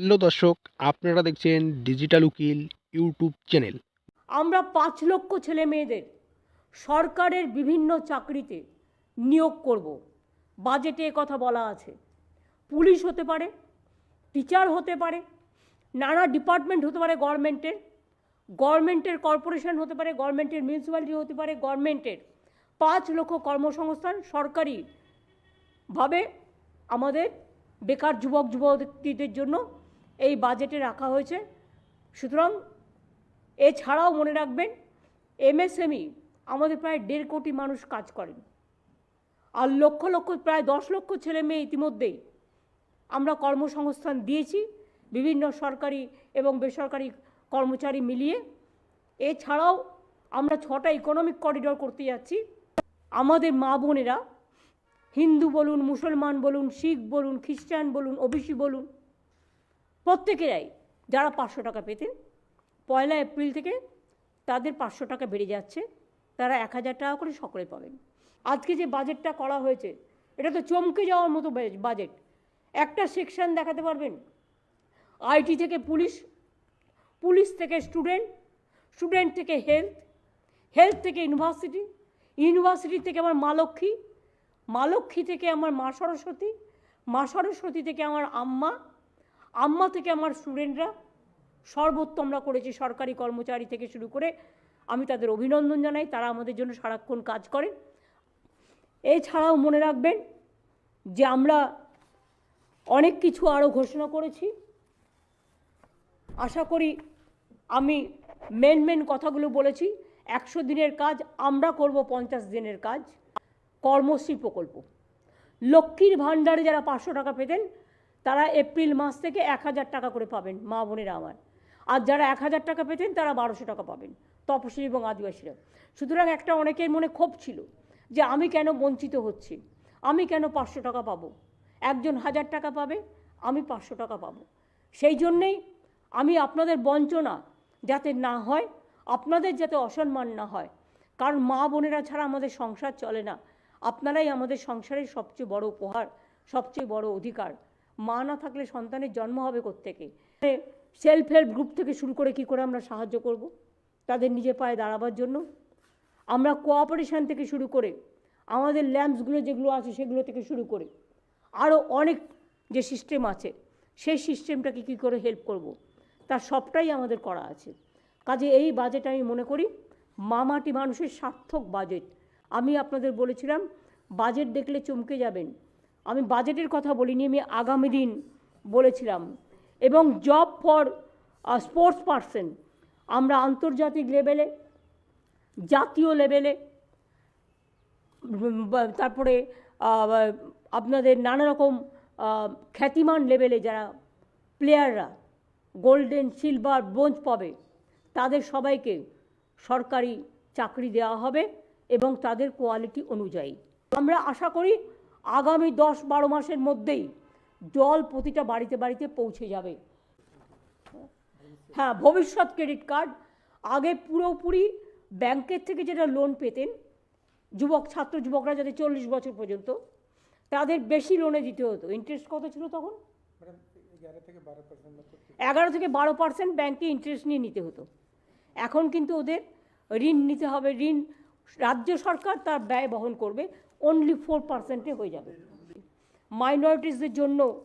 Hello দর্শক, আপনারা দেখছেন ডিজিটাল উকিল ইউটিউব চ্যানেল আমরা পাঁচ লক্ষ ছেলে মেয়েদের সরকারের বিভিন্ন চাকরিতে নিয়োগ করব। বাজেটে কথা বলা আছে। পুলিশ হতে পারে, টিচার হতে পারে, নানা ডিপার্টমেন্ট হতে পারে গভর্নমেন্টের। গভর্নমেন্টের কর্পোরেশন হতে পারে, গভর্নমেন্টের মিউনিসিপ্যালিটি হতে পারে, গভর্নমেন্টের পাঁচ লক্ষ কর্মসংস্থান সরকারিভাবে আমাদের বেকার যুবক, যুবতীদের জন্য এই বাজেটে রাখা হয়েছে। সুতরাং এছাড়াও মনে রাখবেন এমএসএমই আমাদের প্রায় দেড় কোটি মানুষ কাজ করেন। আর লক্ষ লক্ষ, প্রায় দশ লক্ষ ছেলে মেয়ে ইতিমধ্যেই আমরা কর্মসংস্থান দিয়েছি বিভিন্ন সরকারি এবং বেসরকারি কর্মচারী মিলিয়ে। এছাড়াও আমরা ছটা ইকোনমিক করিডোর করতে যাচ্ছি। আমাদের মা বোনেরা হিন্দু বলুন, মুসলমান বলুন, শিখ বলুন, খ্রিস্টান বলুন, ওবিসি বলুন প্রত্যেকেরাই যারা পাঁচশো টাকা পেতেন, পয়লা এপ্রিল থেকে তাদের পাঁচশো টাকা বেড়ে যাচ্ছে, তারা এক হাজার টাকা করে সকলে পাবেন। আজকে যে বাজেটটা করা হয়েছে, এটা তো চমকে যাওয়ার মতো বাজেট। একটা সেকশন দেখাতে পারবেন? আইটি থেকে পুলিশ পুলিশ থেকে স্টুডেন্ট স্টুডেন্ট থেকে হেলথ হেলথ থেকে ইউনিভার্সিটি ইউনিভার্সিটি থেকে আমার মা লক্ষ্মী মা লক্ষ্মী থেকে আমার মা সরস্বতী মা সরস্বতী থেকে আমার আম্মা আম্মা থেকে আমার স্টুডেন্টরা সর্বোত্তম আমরা করেছি সরকারি কর্মচারী থেকে শুরু করে আমি তাদের অভিনন্দন জানাই, তারা আমাদের জন্য সারাক্ষণ কাজ করে এছাড়াও মনে রাখবেন যে আমরা অনেক কিছু আরও ঘোষণা করেছি। আশা করি আমি মেন মেন কথাগুলো বলেছি। একশো দিনের কাজ, আমরা করব পঞ্চাশ দিনের কাজ। কর্মশ্রী প্রকল্প। লক্ষ্মীর ভাণ্ডারে যারা পাঁচশো টাকা পেতেন তারা এপ্রিল মাস থেকে এক হাজার টাকা করে পাবেন, মা বোনেরা আমার। আর যারা এক হাজার টাকা পেতেন, তারা বারোশো টাকা পাবেন তপশিলি এবং আদিবাসীরা। সুতরাং একটা অনেকের মনে ক্ষোভ ছিল যে, আমি কেন বঞ্চিত হচ্ছি? আমি কেন পাঁচশো টাকা পাবো? একজন হাজার টাকা পাবে, আমি পাঁচশো টাকা পাবো। সেই জন্যেই আমি আপনাদের বঞ্চনা যাতে না হয়, আপনাদের যাতে অসম্মান না হয়। কারণ মা বোনেরা ছাড়া আমাদের সংসার চলে না। আপনারাই আমাদের সংসারের সবচেয়ে বড় উপহার, সবচেয়ে বড় অধিকার। মা না থাকলে সন্তানের জন্ম হবে কোত্থেকে? সেলফ হেল্প গ্রুপ থেকে শুরু করে কি করে আমরা সাহায্য করব? তাদের নিজে পায়ে দাঁড়াবার জন্য। আমরা কোঅপারেশন থেকে শুরু করে, আমাদের ল্যাম্পসগুলো যেগুলো আছে সেগুলো থেকে শুরু করে আরও অনেক যে সিস্টেম আছে, সেই সিস্টেমটাকে কী করে হেল্প করব। তার সবটাই আমাদের করা আছে। কাজে এই বাজেট আমি মনে করি, মামাটি মানুষের সার্থক বাজেট আমি আপনাদের বলেছিলাম বাজেট দেখলে চমকে যাবেন। আমি বাজেটের কথা বলিনি, আমি আগামী দিন বলেছিলাম। এবং জব ফর স্পোর্টস পার্সন আমরা আন্তর্জাতিক লেভেলে জাতীয় লেভেলে তারপরে আপনাদের নানা রকম খ্যাতিমান লেভেলে যারা প্লেয়াররা গোল্ডেন সিলভার ব্রোঞ্জ পাবে, তাদের সবাইকে সরকারি চাকরি দেওয়া হবে এবং তাদের কোয়ালিটি অনুযায়ী। আমরা আশা করি আগামী দশ বারো মাসের মধ্যেই জল প্রতিটা বাড়িতে বাড়িতে পৌঁছে যাবে। হ্যাঁ ভবিষ্যৎ ক্রেডিট কার্ড। আগে পুরোপুরি ব্যাংকের থেকে যেটা লোন পেতেন, যুবক, ছাত্র যুবকরা যাতে চল্লিশ বছর পর্যন্ত, তাদের বেশি লোনে দিতে হতো। ইন্টারেস্ট কত ছিল তখন? এগারো থেকে বারো পার্সেন্ট ব্যাংকে ইন্টারেস্ট নিয়ে নিতে হতো। এখন কিন্তু ওদের ঋণ নিতে হবে। ঋণ রাজ্য সরকার তার ব্যয় বহন করবে। অনলি ফোর পার্সেন্টে হয়ে যাবে। মাইনরিটিসদের জন্য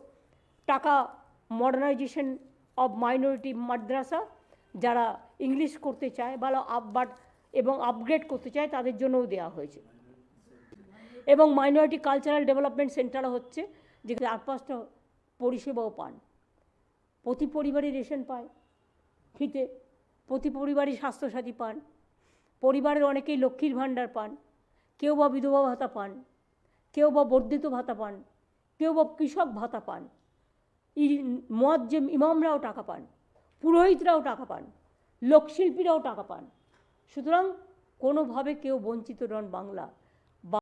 টাকা মডার্নাইজেশন অব মাইনরিটি মাদ্রাসা, যারা ইংলিশ করতে চায়, ভালো আপবাট এবং আপগ্রেড করতে চায়, তাদের জন্যও দেওয়া হয়েছে। এবং মাইনরিটি কালচারাল ডেভেলপমেন্ট সেন্টার হচ্ছে, যেখানে চার পাঁচটা পরিষেবাও পান। প্রতি পরিবারই রেশন পায়, ফ্রিতে। প্রতি পরিবারই স্বাস্থ্যসাথী পান। পরিবারের অনেকেই লক্ষ্মীর ভাণ্ডার পান। কেউ বা বিধবা ভাতা পান, কেউ বা বর্ধিত ভাতা পান, কেউ বা কৃষক ভাতা পান মদ যে ইমামরাও টাকা পান, পুরোহিতরাও টাকা পান, লোকশিল্পীরাও টাকা পান। সুতরাং কোনোভাবে কেউ বঞ্চিত নন বাংলা।